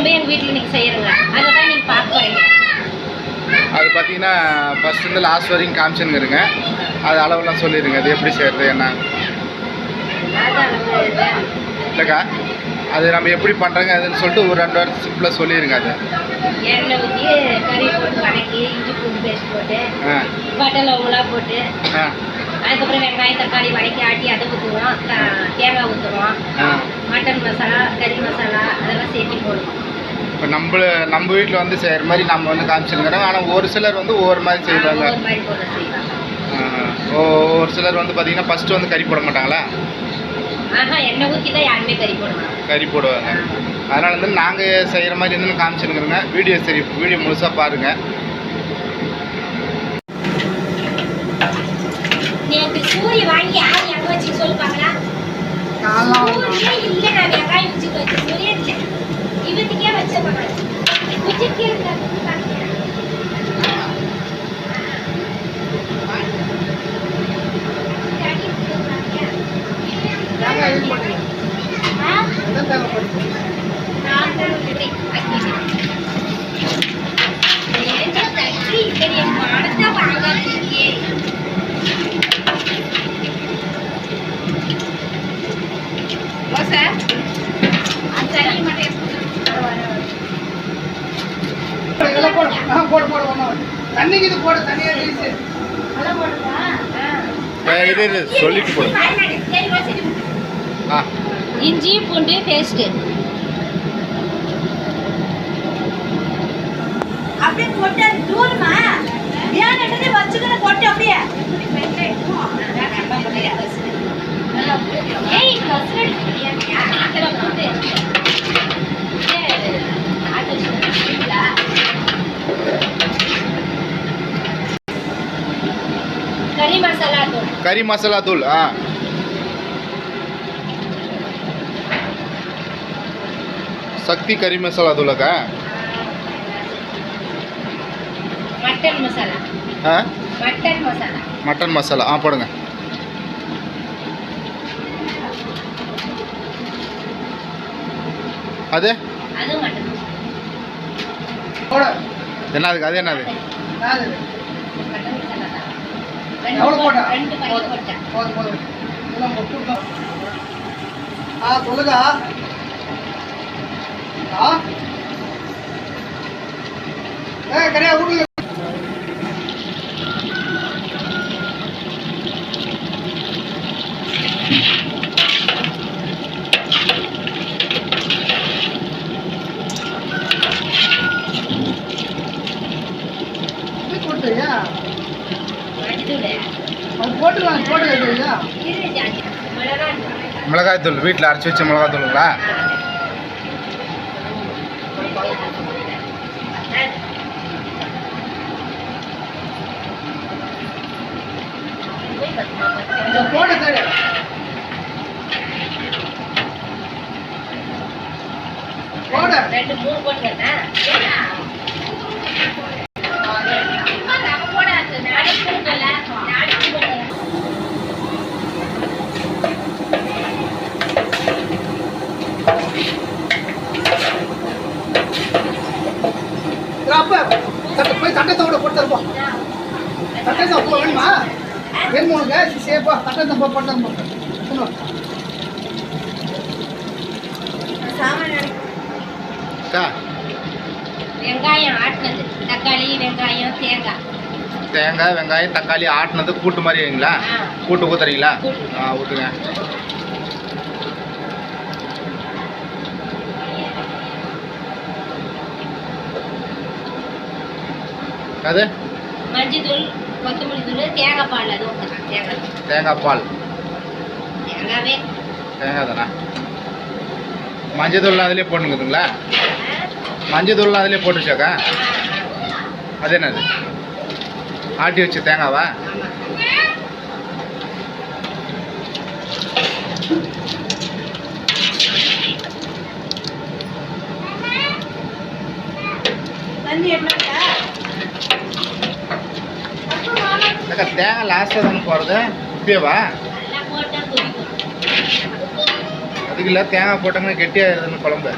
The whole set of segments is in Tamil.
குழம்பு எங்கள் வீட்டில் இன்னைக்கு செய்யறோங்க. அதை தான் நீங்கள் பார்க்க அது பார்த்தீங்கன்னா ஃபஸ்ட்டு லாஸ்ட் வரைக்கும் காமிச்சுங்கிறங்க அது அளவெல்லாம் சொல்லிடுங்க அது எப்படி செய்கிறது என்ன. இல்லைக்கா அது நம்ம எப்படி பண்ணுறங்க அதுன்னு சொல்லிட்டு ஒரு ரெண்டு வாரம் சிம்பிளாக சொல்லிடுங்க அது. எண்ணெய் ஊற்றி கறி போட்டு வதக்கி இஞ்சி பூண்டு பேஸ்ட் போட்டு பட்டை லவங்களாம் போட்டு அதுக்கப்புறம் வெங்காயம் தக்காளி வதக்கி ஆட்டி அதை ஊற்றுவோம் தேங்காய் ஊற்றுவோம் மட்டன் மசாலா கறி மசாலா அதெல்லாம் சேர்த்து போடுவோம். இப்போ நம்ம நம்ம வீட்டில் வந்து செய்கிற மாதிரி நம்ம வந்து காமிச்சுருக்கிறோம் ஆனால் ஒரு சிலர் வந்து ஒவ்வொரு மாதிரி செய்வாங்க. ஒரு சிலர் வந்து பார்த்தீங்கன்னா ஃபஸ்ட்டு வந்து கறி போட மாட்டாங்களா? கறி போடுவாங்க. கறி போடுவாங்க. அதனால் வந்து நாங்கள் செய்கிற மாதிரி இருந்து காமிச்சிருக்கிறோங்க. வீடியோ சரி வீடியோ முழுசாக பாருங்கள் சூரிய வாங்கி யார் எங்க வச்சு சொல்லுவாங்களா? சூரியே இல்லை நான் வெங்காயம் வச்சு வச்சு சூரிய இல்லை இவத்துக்கே வச்ச மகள் குச்சிக்கே இருக்காது தண்ணிக்கு இது போட தண்ணியா வீசு இது இது சொல்லிட்டு போடு ஆ இஞ்சி பூண்டு பேஸ்ட்டு அப்படியே கொட்டு அது தூரமா ஏன் எடுத்து வச்சுக்கிற கொட்டு அப்படியே ஏய் கசரடி பிரியாணியா போட்டு ஏய், அது சொல்லுங்களா? கறி மசாலா தூள் கறி மசாலா தூள் ஆ. சக்தி கறி மசாலா தூளாக்கா மட்டன் மசாலா. ஆ? மட்டன் மசாலா. மட்டன் மசாலா ஆ போடுங்க. அது? அது மட்டன் போட. என்னதுக்கு அது என்னது யாரு? மட்டன் மசாலா தான் எவ்வளவு போட்டா? போதும். போதும். ஆ சொல்லுதா ஆ? ஏ வீட்டுல மிளகாய் தூள் வீட்டில் அரைச்சி வச்ச மிளகாய் தூளுங்களா இதை போட்டு போட ரெண்டு மூணு போட்டுக்கண்ணா. போய் சட்டத்தை கூட போட்டு தருப்போம். சட்டை தான் போ வேணுமா? வேணுமா உனக்கு? சேப்பா சட்டை தான் போ போட்டு தருப்போம் சொல்லுவோம் அக்கா. வெங்காயம் ஆட்டினது. தக்காளி வெங்காயம் தேங்காய். தேங்காய் வெங்காயம் தக்காளி ஆட்டினது கூட்டு மாதிரி வைங்களா. கூட்டு ஊத்துறீங்களா. ஆ ஊற்றுங்க அது மஞ்சள் தூள் கொத்தமல்லி தூள் தேங்காய் பால் அது தேங்காய் தேங்காய் பால். தேங்காவே. தேங்காய் தானே? மஞ்சள் தூள்லாம் அதிலே போட்டுங்குதுங்களா மஞ்சள் தூள்லாம் அதிலே போட்டுச்சாக்கா அது என்னது? ஆட்டி வச்ச தேங்காவா? லாஸ்ட்டாக தானே போகிறது இப்பயேவா அதுக்கு இல்லை தேங்காய் போட்டாங்கன்னா கெட்டியாக இருக்குதுன்னு குழம்பு.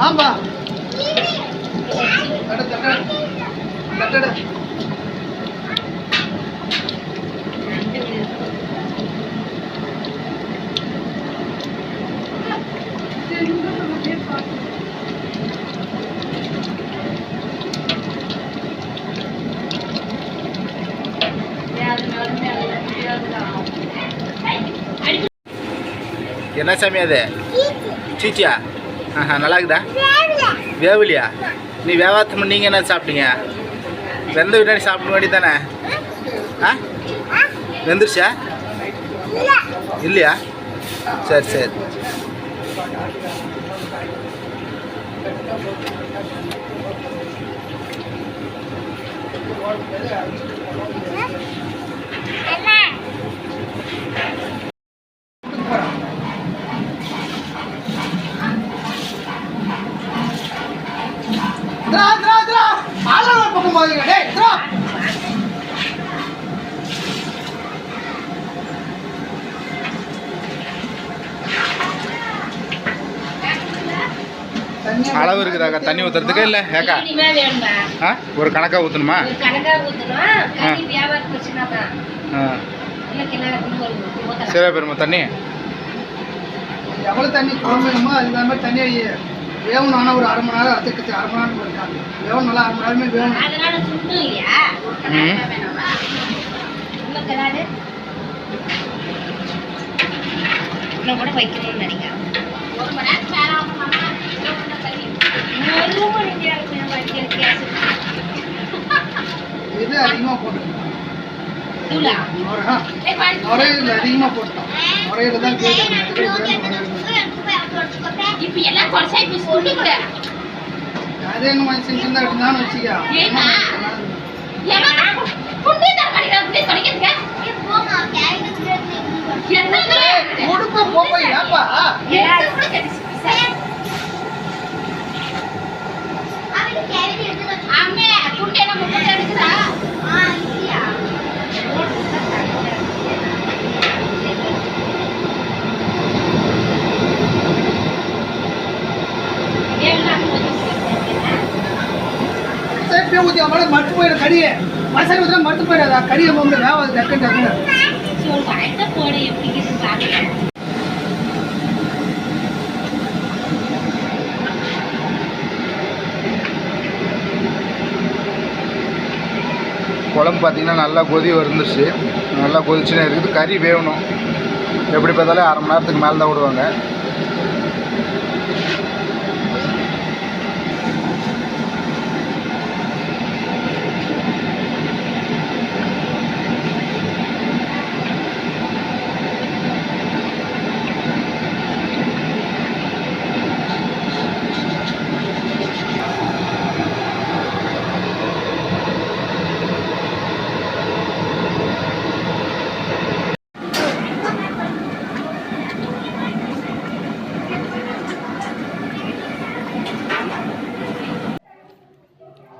ஆமா. தட்டட தட்டட என்ன சாமி அது? சீச்சியா? ஆஹா நல்லா இருக்குதா வேவலியா? நீ வேவாத்தம் நீங்கள் என்ன சாப்பிட்டீங்க? வெந்த விட்டாடி சாப்பிட வேண்டி தானே ஆ? வெந்துருச்சா? இல்லையா? சரி சரி. திரா அளவு இருக்குதாக்கா? தண்ணி ஊற்றுறதுக்கு இல்லை? ஏக்கா? வேணுமா ஆ? ஒரு கணக்காக ஊற்றணுமா ஆ. சிவா பெருமா தண்ணி? எவ்வளவு தண்ணி குழம்பு வேணுமோ அது மாதிரி தண்ணி வேகணும். ஆனால் ஒரு அரை மணி நேரம் அதுக்கு அரை மணி நேரம் இருக்காங்க வேகணும் நல்லா அரை மணி நேரமே வேகணும் அதனால சுண்டும் இல்லையா? ம். இன்னும் கிணறு இன்னும் கூட வைக்கணும்னு நினைக்கிறேன். ஒரு மணி நேரம் மேலே ஆகுமாமா ஒரு மணி நேரம் வைக்கிற கேஸ் இது அதிகமாக தூளா நுரையில் அதிகமாக போட்டோம் நுரையில் தான் அது என்ன இருந்தாலும் வச்சுக்கா ஏம்மா? ஏமா குண்டி சேஃப்டியாக ஊற்றி அவங்கள மட்டு போயிடும் கறியை மசாலா ஊற்றினா மட்டு போயிடாதா கறியை போக வேகாது டக்கு டக்குன்னு போட எப்படி இருக்குது பாருங்க குழம்பு பார்த்திங்கன்னா நல்லா கொதி வந்துருச்சு. நல்லா கொதிச்சுனே இருக்குது. கறி வேகணும். எப்படி பார்த்தாலும் அரை மணி நேரத்துக்கு மேலே தான் விடுவாங்க.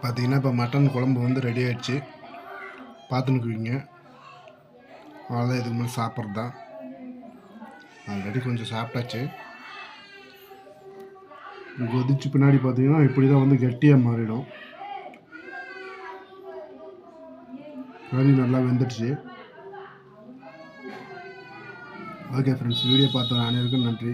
பார்த்தீங்கன்னா இப்போ மட்டன் குழம்பு வந்து ரெடி ஆகிடுச்சு பார்த்துன்னுக்குவீங்க. அவ்வளோதான் இதுக்கு முன்னாடி சாப்பிட்றது? தான் ஆல்ரெடி கொஞ்சம் சாப்பிட்டாச்சு. கொதிச்சு பின்னாடி பார்த்தீங்கன்னா இப்படி தான் வந்து கெட்டியாக மாறிடும். கறி நல்லா வெந்துடுச்சு. ஓகே ஃப்ரெண்ட்ஸ் வீடியோ பார்த்த அனைவருக்கும் நன்றி.